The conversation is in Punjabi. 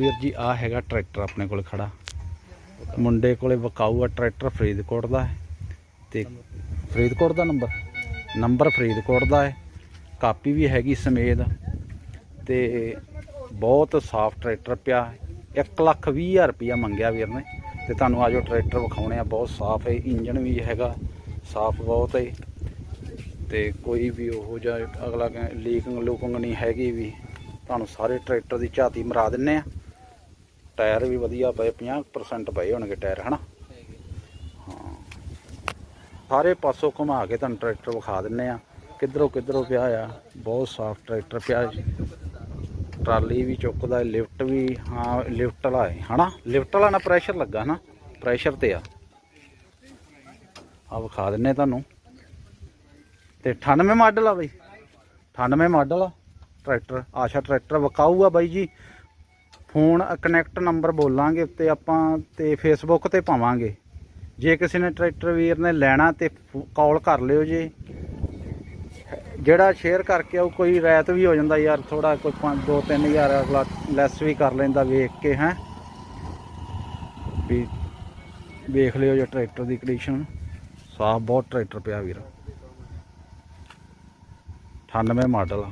ਵੀਰ ਜੀ ਆ ਹੈਗਾ ਟਰੈਕਟਰ ਆਪਣੇ ਕੋਲ ਖੜਾ। ਮੁੰਡੇ ਕੋਲੇ ਵਕਾਊ ਆ, ਟਰੈਕਟਰ ਫਰੀਦਕੋਟ ਦਾ ਹੈ। ਤੇ ਫਰੀਦਕੋਟ ਦਾ ਨੰਬਰ? ਨੰਬਰ ਫਰੀਦਕੋਟ ਦਾ ਹੈ। ਕਾਪੀ ਵੀ ਹੈਗੀ ਸਮੇਤ। ਤੇ ਬਹੁਤ ਸਾਫ਼ ਟਰੈਕਟਰ ਪਿਆ 1 ਲੱਖ 20 ਹਜ਼ਾਰ ਰੁਪਇਆ ਮੰਗਿਆ ਵੀਰ ਨੇ। ਤੇ ਤੁਹਾਨੂੰ ਆਜੋ ਟਰੈਕਟਰ ਵਿਖਾਉਣੇ ਆ। ਬਹੁਤ ਸਾਫ਼ ਹੈ। ਇੰਜਨ ਵੀ ਹੈਗਾ। ਸਾਫ਼ ਬਹੁਤ ਹੈ। ਤੇ ਕੋਈ ਵੀ ਉਹੋ ਜਿਹਾ ਅਗਲਾ ਲੀਕਿੰਗ ਲੂਕਿੰਗ ਨਹੀਂ ਹੈਗੀ ਵੀ। ਤੁਹਾਨੂੰ ਸਾਰੇ ਟਰੈਕਟਰ ਦੀ ਝਾਤੀ ਮਰਾ ਦਿੰਨੇ ਆ। ਟਾਇਰ ਵੀ ਵਧੀਆ ਪਏ 50% ਪਏ ਹੋਣਗੇ ਟਾਇਰ ਹਨਾ? ਹਾਂ। ਸਾਰੇ ਪਾਸੋਂ ਘੁਮਾ ਕੇ ਤੁਹਾਨੂੰ ਟਰੈਕਟਰ ਵਿਖਾ ਦਿੰਨੇ ਆ। ਕਿੱਧਰੋਂ ਕਿੱਧਰੋਂ ਪਿਆ ਆ? ਬਹੁਤ ਸਾਫ਼ ਟਰੈਕਟਰ ਪਿਆ। ਜੀ। ਟਰਾਲੀ ਵੀ ਚੁੱਕਦਾ ਲਿਫਟ ਵੀ ਹਾਂ ਲਿਫਟ ਵਾਲਾ ਹੈ ਹਨਾ? ਲਿਫਟ ਵਾਲਾ ਨਾ ਪ੍ਰੈਸ਼ਰ ਲੱਗਾ ਨਾ ਪ੍ਰੈਸ਼ਰ ਤੇ ਆ। ਆ ਵਿਖਾ ਦਿੰਨੇ ਤੁਹਾਨੂੰ। ਤੇ 98 ਮਾਡਲ ਆ ਬਈ। 98 ਮਾਡਲ ਆ। ਟਰੈਕਟਰ ਆਸ਼ਾ ਟਰੈਕਟਰ ਵਿਕਾਊ ਆ ਬਾਈ ਜੀ। ਫੋਨ ਕਨੈਕਟ ਨੰਬਰ ਬੋਲਾਂਗੇ ਉੱਤੇ ਆਪਾਂ ਤੇ ਫੇਸਬੁੱਕ ਤੇ ਪਾਵਾਂਗੇ। ਜੇ ਕਿਸੇ ਨੇ ਟਰੈਕਟਰ ਵੀਰ ਨੇ ਲੈਣਾ ਤੇ ਕਾਲ ਕਰ ਲਿਓ ਜੀ। ਜਿਹੜਾ ਸ਼ੇਅਰ ਕਰਕੇ ਉਹ ਕੋਈ ਰਾਇਤ ਵੀ ਹੋ ਜਾਂਦਾ ਯਾਰ ਥੋੜਾ ਕੋਈ 5 2 3000 ਅਗਲਾ ਲੈਸ ਵੀ ਕਰ ਲੈਂਦਾ ਵੇਖ ਕੇ, ਹੈ। ਵੀ ਵੇਖ ਲਿਓ ਜੇ ਟਰੈਕਟਰ ਦੀ ਕੰਡੀਸ਼ਨ ਸਾਫ਼ ਬਹੁਤ ਟਰੈਕਟਰ ਪਿਆ ਵੀਰ। 98 ਮਾਡਲ ਆ।